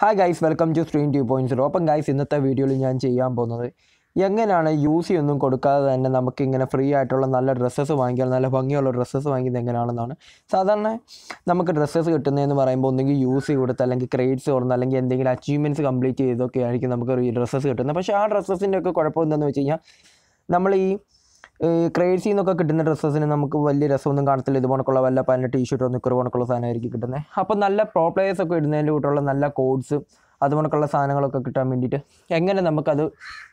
Hi guys welcome to stream two point zero അപ്പം guys ഇന്നത്തെ വീഡിയോയിൽ ഞാൻ ചെയ്യാൻ പോകുന്നത് എങ്ങനെയാണ് യൂസ് ഒന്നും കൊടുക്കാതെ തന്നെ നമുക്ക് ഇങ്ങനെ ഫ്രീ ആയിട്ടുള്ള നല്ല ഡ്രസ്സസ് വാങ്ങിക്കാൻ നല്ല ഭംഗിയുള്ള ഡ്രസ്സസ് വാങ്ങിക്കുന്നത് എങ്ങനെയാണെന്നാണ്. സാധാരണ നമുക്ക് ഡ്രസ്സസ് കിട്ടുന്നതെന്ന് പറയുമ്പോൾ ഒന്നെങ്കിൽ യൂസ് കൊടുത്ത് അല്ലെങ്കിൽ ക്രേഡ്സ് തുറന്ന് അല്ലെങ്കിൽ എന്തെങ്കിലും അച്ചീവ്മെന്റ്സ് കംപ്ലീറ്റ് ചെയ്തൊക്കെ ആയിരിക്കും നമുക്ക് ഡ്രസ്സസ് കിട്ടുന്നത്. പക്ഷേ ആ ഡ്രസ്സസിന്റെ ഒക്കെ കുഴപ്പം എന്താണെന്ന് വെച്ച് കഴിഞ്ഞാൽ നമ്മൾ ഈ ക്രേഡ്സിൽ നിന്നൊക്കെ കിട്ടുന്ന ഡ്രസ്സസിന് നമുക്ക് വലിയ രസമൊന്നും കാണത്തില്ല. ഇത് കണക്കുള്ള വല്ല പല ടീഷർട്ടോ നിക്കർ കണക്കുള്ള സാധനമായിരിക്കും കിട്ടുന്നത്. അപ്പം നല്ല പ്രോ ഒക്കെ ഇടുന്നതിന്റെ കൂട്ടുള്ള നല്ല കോഡ്സ് അത് കണക്കുള്ള സാധനങ്ങളൊക്കെ കിട്ടാൻ വേണ്ടിയിട്ട് എങ്ങനെ നമുക്കത്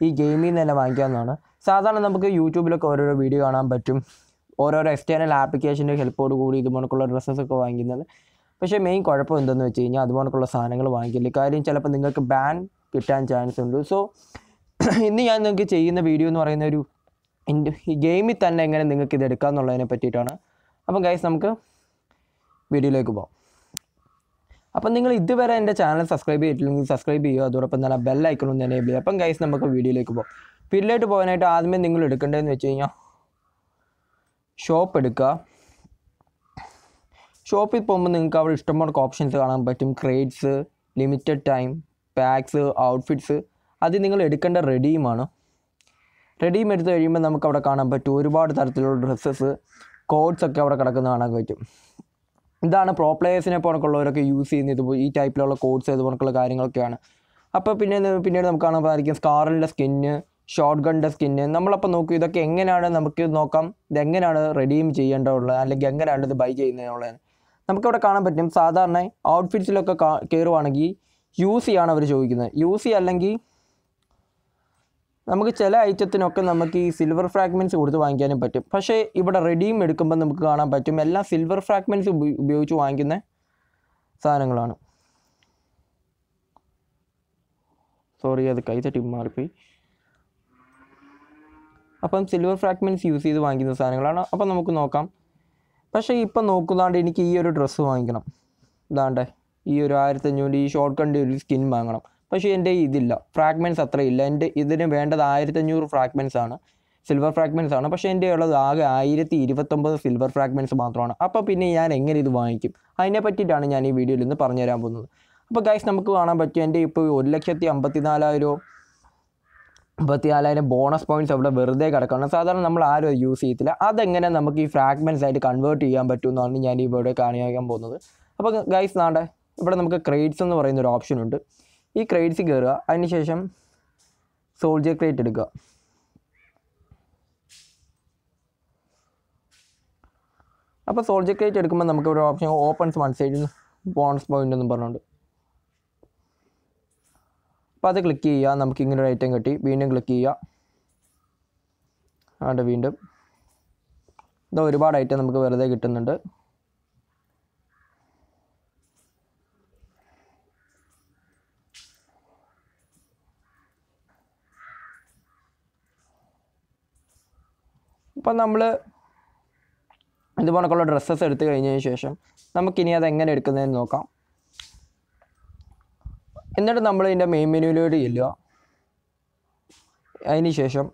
ഈ ഗെയിമിൽ നിന്ന് തന്നെ വാങ്ങിക്കാവുന്നതാണ്. സാധാരണ നമുക്ക് യൂട്യൂബിലൊക്കെ ഓരോരോ വീഡിയോ കാണാൻ പറ്റും. ഓരോരോ എക്സ്റ്റേണൽ ആപ്ലിക്കേഷന്റെ ഹെൽപ്പോട് കൂടി ഇത് ഡ്രസ്സസ് ഡ്രസ്സസൊക്കെ വാങ്ങിക്കുന്നത്. പക്ഷേ മെയിൻ കുഴപ്പം എന്തെന്ന് വെച്ച് കഴിഞ്ഞാൽ അത് സാധനങ്ങൾ വാങ്ങിക്കില്ല കാര്യം ചിലപ്പോൾ നിങ്ങൾക്ക് ബാൻ കിട്ടാൻ ചാൻസ് ഉണ്ട്. സോ ഇന്ന് ഞാൻ നിങ്ങൾക്ക് ചെയ്യുന്ന വീഡിയോ എന്ന് പറയുന്ന ഒരു ഈ ഗെയിമിൽ തന്നെ എങ്ങനെ നിങ്ങൾക്ക് ഇത് എടുക്കാം എന്നുള്ളതിനെ പറ്റിയിട്ടാണ്. അപ്പം ഗൈസ് നമുക്ക് വീഡിയോയിലേക്ക് പോകാം അപ്പം നിങ്ങൾ ഇതുവരെ എന്റെ ചാനൽ സബ്സ്ക്രൈബ് ചെയ്തിട്ടില്ലെങ്കിൽ സബ്സ്ക്രൈബ് ചെയ്യുക അതോടൊപ്പം തന്നെ ബെൽ ഐക്കൺ ഒന്ന് എനേബിൾ ചെയ്യുക. അപ്പം ഗൈസ് നമുക്ക് വീഡിയോയിലേക്ക് പോകാം പിന്നിലോട്ട് പോകാനായിട്ട് ആദ്യമേ നിങ്ങൾ എടുക്കേണ്ടതെന്ന് വെച്ച് കഴിഞ്ഞാൽ ഷോപ്പ് എടുക്കുക. ഷോപ്പിൽ പോകുമ്പോൾ നിങ്ങൾക്ക് അവിടെ ഇഷ്ടംപോലെ ഓപ്ഷൻസ് കാണാൻ പറ്റും. Crates limited time packs outfits അത് നിങ്ങൾ എടുക്കേണ്ട റെഡീമാണ് റെഡീം എടുത്ത് കഴിയുമ്പോൾ നമുക്ക് അവിടെ കാണാൻ പറ്റും. ഒരുപാട് തരത്തിലുള്ള ഡ്രസ്സസ് കോഡ്സ് ഒക്കെ അവിടെ കിടക്കുന്ന കാണാൻ പറ്റും. ഇതാണ് പ്രോ പ്ലേയേഴ്സിനെ പോണക്കുള്ളവരൊക്കെ യൂസ് ചെയ്യുന്ന ഇത് ഈ ടൈപ്പിലുള്ള കോഡ്സ് ഇതുപോലുള്ള കാര്യങ്ങളൊക്കെയാണ്. അപ്പോൾ പിന്നെ പിന്നീട് നമുക്ക് കാണാൻ സാധിക്കും സ്കാറിന്റെ സ്കിന്ന് ഷോർട്ട് ഗണ്ണിന്റെ സ്കിന്ന് നമ്മളപ്പോൾ നോക്കും ഇതൊക്കെ എങ്ങനെയാണ് നമുക്ക് നോക്കാം. ഇതെങ്ങനെയാണ് റെഡീം ചെയ്യേണ്ടതുള്ളത് അല്ലെങ്കിൽ എങ്ങനെയാണ് ഇത് ബൈ ചെയ്യുന്നതിനുള്ളത് നമുക്കിവിടെ കാണാൻ പറ്റും. സാധാരണ ഔട്ട്ഫിറ്റ്സിലൊക്കെ കയറുവാണെങ്കിൽ യൂസ് ചെയ്യാണ് അവർ ചോദിക്കുന്നത്. യൂസ് അല്ലെങ്കിൽ നമുക്ക് ചില ഐറ്റത്തിനൊക്കെ നമുക്ക് ഈ സിൽവർ ഫ്രാഗ്മെന്റ്സ് കൊടുത്ത് വാങ്ങിക്കാനും പറ്റും. പക്ഷേ ഇവിടെ റെഡിയും എടുക്കുമ്പോൾ നമുക്ക് കാണാൻ പറ്റും. എല്ലാം സിൽവർ ഫ്രാഗ്മെന്റ്സ് ഉപയോഗിച്ച് വാങ്ങിക്കുന്ന സാധനങ്ങളാണ്. സോറി അത് കൈതട്ടി മാറിപ്പോയി. അപ്പം സിൽവർ ഫ്രാഗ്മെന്റ്സ് യൂസ് ചെയ്ത് വാങ്ങിക്കുന്ന സാധനങ്ങളാണ്. അപ്പം നമുക്ക് നോക്കാം. പക്ഷേ ഇപ്പം നോക്കുന്നാണ്ട് എനിക്ക് ഈ ഒരു ഡ്രസ്സ് വാങ്ങിക്കണം. ഇതാണ്ടേ ഈ ഒരു ആയിരത്തഞ്ഞൂറ് ഈ ഷോർട്ട് കണ്ടി ഒരു സ്കിൻ വാങ്ങണം. പക്ഷേ എന്റെ ഇതില്ല. ഫ്രാഗ്മെന്റ്സ് അത്ര ഇല്ല എന്റെ ഇതിന് വേണ്ടത് ആയിരത്തഞ്ഞൂറ് ഫ്രാഗ്മെന്റ്സ് ആണ്. സിൽവർ ഫ്രാഗ്മെന്റ്സ് ആണ്. പക്ഷേ എന്റെ ഉള്ളത് ആകെ ആയിരത്തി ഇരുപത്തൊമ്പത് സിൽവർ ഫ്രാഗ്മെന്റ്സ് മാത്രമാണ്. അപ്പോൾ പിന്നെ ഞാൻ എങ്ങനെ ഇത് വാങ്ങിക്കും? അതിനെ പറ്റിയിട്ടാണ് ഞാൻ ഈ വീഡിയോയിൽ നിന്ന് പറഞ്ഞു തരാൻ പോകുന്നത്. അപ്പോൾ ഗൈസ് നമുക്ക് കാണാൻ പറ്റും എന്റെ ഇപ്പോൾ ഒരു ലക്ഷത്തി അമ്പത്തി നാലായിരം അമ്പത്തി നാലായിരം ബോണസ് പോയിന്റ്സ് അവിടെ വെറുതെ കിടക്കണം. സാധാരണ നമ്മൾ ആരും യൂസ് ചെയ്യത്തില്ല. അതെങ്ങനെ നമുക്ക് ഈ ഫ്രാഗ്മെന്റ്സ് ആയിട്ട് കൺവേർട്ട് ചെയ്യാൻ പറ്റുമെന്നാണ് ഞാൻ ഇവിടെ കാണിക്കാൻ പോകുന്നത്. അപ്പോൾ ഗൈസ് നാടെ ഇവിടെ നമുക്ക് ക്രേഡ്സ് എന്ന് പറയുന്ന ഒരു ഓപ്ഷൻ ഉണ്ട്. ഈ ക്രേഡ്സിൽ കയറുക അതിനുശേഷം സോൾജിയർ ക്രേറ്റ് എടുക്കുക. അപ്പോൾ സോൾജിയർ ക്രേറ്റ് എടുക്കുമ്പോൾ നമുക്ക് ഒരു ഓപ്ഷൻ ഓപ്പൺസ് വൺ സൈഡിൽ ബോൺസ് പോയിന്റ് എന്നും പറഞ്ഞുകൊണ്ട് അപ്പോൾ അത് ക്ലിക്ക് ചെയ്യുക. നമുക്ക് ഇങ്ങനെ ഒരു ഐറ്റം കിട്ടി. വീണ്ടും ക്ലിക്ക് ചെയ്യുക. അവിടെ വീണ്ടും. ഇതാ ഒരുപാട് ഐറ്റം നമുക്ക് വെറുതെ കിട്ടുന്നുണ്ട്. ഇപ്പം നമ്മൾ ഇതുപോലൊക്കെയുള്ള ഡ്രസ്സസ് എടുത്തു കഴിഞ്ഞതിന് ശേഷം നമുക്കിനി അത് എങ്ങനെ എടുക്കുന്നതെന്ന് നോക്കാം. എന്നിട്ട് നമ്മൾ ഇതിന്റെ മെയിൻ മെനുവിലൂടെ ഇല്ല അതിന് ശേഷം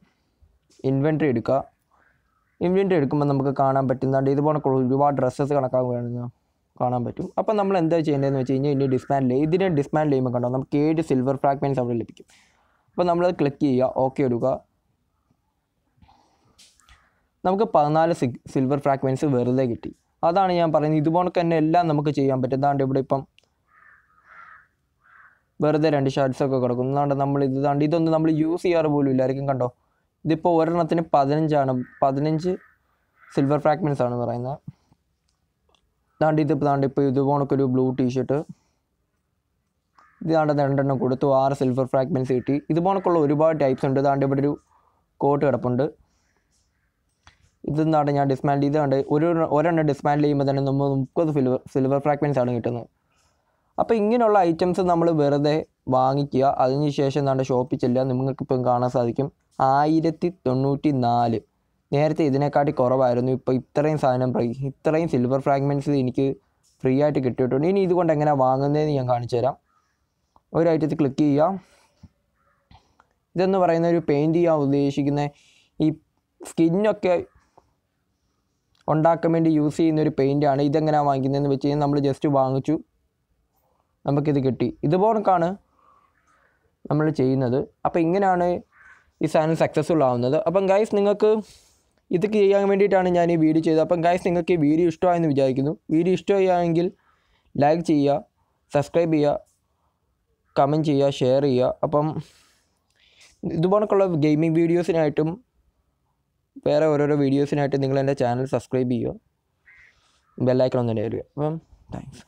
ഇൻവെൻട്രി എടുക്കുക. ഇൻവെൻട്രി എടുക്കുമ്പോൾ നമുക്ക് കാണാൻ പറ്റുന്നുണ്ട് ഇതുപോലെ ഒരുപാട് ഡ്രസ്സസ് കണക്കാക്കുകയാണെന്ന് കാണാൻ പറ്റും. അപ്പം നമ്മൾ എന്താ ചെയ്യേണ്ടതെന്ന് വെച്ച് കഴിഞ്ഞാൽ ഇനി ഡിസ്മാൻഡിൽ ഇതിന്റെ ഡിസ്മാൻഡിൽ ചെയ്യുമ്പോൾ കണ്ടോ നമുക്ക് ഏഴ് സിൽവർ ഫ്രാഗ്മെന്റ്സ് അവിടെ ലഭിക്കും. അപ്പോൾ നമ്മളത് ക്ലിക്ക് ചെയ്യുക ഓക്കെ എടുക്കുക. നമുക്ക് പതിനാല് സിൽവർ ഫ്രാഗ്മെന്റ്സ് വെറുതെ കിട്ടി. അതാണ് ഞാൻ പറയുന്നത്. ഇതുപോലെ തന്നെ എല്ലാം നമുക്ക് ചെയ്യാൻ പറ്റും. അതാണ്ട് ഇവിടെ ഇപ്പം വെറുതെ രണ്ട് ഷർട്ട്സ് ഒക്കെ കിടക്കും എന്നാണ്ട് നമ്മൾ ഇത് താണ്ട് ഇതൊന്നും നമ്മൾ യൂസ് ചെയ്യാറ് പോലും ഇല്ലായിരിക്കും കണ്ടോ? ഇതിപ്പോൾ ഒരെണ്ണത്തിന് പതിനഞ്ചാണ്. പതിനഞ്ച് സിൽവർ ഫ്രാഗ്മെന്റ്സ് ആണ് പറയുന്നത്. അതാണ്ട് ഇതിപ്പോൾ താണ്ട് ഇപ്പോൾ ഇതുപോലൊക്കെ ഒരു ബ്ലൂ ടീഷർട്ട് ഇത് താണ്ട് രണ്ടെണ്ണം കൊടുത്തു. ആറ് സിൽവർ ഫ്രാഗ്മെന്റ്സ് കിട്ടി. ഇതുപോലൊക്കെയുള്ള ഒരുപാട് ടൈപ്സ് ഉണ്ട്. ഇതാണ്ട് ഇവിടെ ഒരു കോട്ട് കിടപ്പുണ്ട്. ഇതെന്താണ്? ഞാൻ ഡിസ്മാൻഡിൽ ചെയ്തുകൊണ്ട് ഒരു ഒരെണ്ണം ഡിസ്മാൻഡിൽ ചെയ്യുമ്പോൾ തന്നെ നമ്മൾ മുപ്പത് സിൽവർ സിൽവർ ഫ്രാഗ്മെന്റ്സ് ആണ് കിട്ടുന്നത്. അപ്പോൾ ഇങ്ങനെയുള്ള ഐറ്റംസ് നമ്മൾ വെറുതെ വാങ്ങിക്കുക. അതിന് ശേഷം എന്താണ്? ഷോപ്പിൽ ചെല്ലുക. നിങ്ങൾക്കിപ്പം കാണാൻ സാധിക്കും. ആയിരത്തി തൊണ്ണൂറ്റി നാല് നേരത്തെ ഇതിനെക്കാട്ടി കുറവായിരുന്നു. ഇപ്പോൾ ഇത്രയും സാധനം ഇത്രയും സിൽവർ ഫ്രാഗ്മെന്റ്സ് എനിക്ക് ഫ്രീ ആയിട്ട് കിട്ടിയിട്ടുണ്ട്. ഇനി ഇതുകൊണ്ട് എങ്ങനെ വാങ്ങുന്നതെന്ന് ഞാൻ കാണിച്ചു തരാം. ഒരു ഐറ്റത്തിൽ ക്ലിക്ക് ചെയ്യുക. ഇതെന്ന് പറയുന്ന ഒരു പെയിന്റ് ചെയ്യാൻ ഉദ്ദേശിക്കുന്ന ഈ സ്കിന്നൊക്കെ ഉണ്ടാക്കാൻ വേണ്ടി യൂസ് ചെയ്യുന്ന ഒരു പെയിന്റാണ് ഇതെങ്ങനെയാണ് വാങ്ങിക്കുന്നതെന്ന് വെച്ച് കഴിഞ്ഞാൽ നമ്മൾ ജസ്റ്റ് വാങ്ങിച്ചു. നമുക്കിത് കിട്ടി. ഇതുപോലൊക്കെയാണ് നമ്മൾ ചെയ്യുന്നത്. അപ്പോൾ ഇങ്ങനെയാണ് ഈ സാധനം സക്സസ്ഫുൾ ആവുന്നത്. അപ്പം ഗൈസ് നിങ്ങൾക്ക് ഇത് ചെയ്യാൻ വേണ്ടിയിട്ടാണ് ഞാൻ ഈ വീഡിയോ ചെയ്തത്. അപ്പം ഗൈസ് നിങ്ങൾക്ക് ഈ വീഡിയോ ഇഷ്ടമായെന്ന് വിചാരിക്കുന്നു. വീഡിയോ ഇഷ്ടമായെങ്കിൽ ലൈക്ക് ചെയ്യുക സബ്സ്ക്രൈബ് ചെയ്യുക കമന്റ് ചെയ്യുക ഷെയർ ചെയ്യുക. അപ്പം ഇതുപോലൊക്കെയുള്ള ഗെയിമിംഗ് വീഡിയോസിനായിട്ടും വേറെ ഓരോരോ വീഡിയോസിനായിട്ട് നിങ്ങൾ എന്റെ ചാനൽ സബ്സ്ക്രൈബ് ചെയ്യുക. ബെല്ലൈക്കൺ ഒന്ന് വരിക അപ്പം താങ്ക്സ്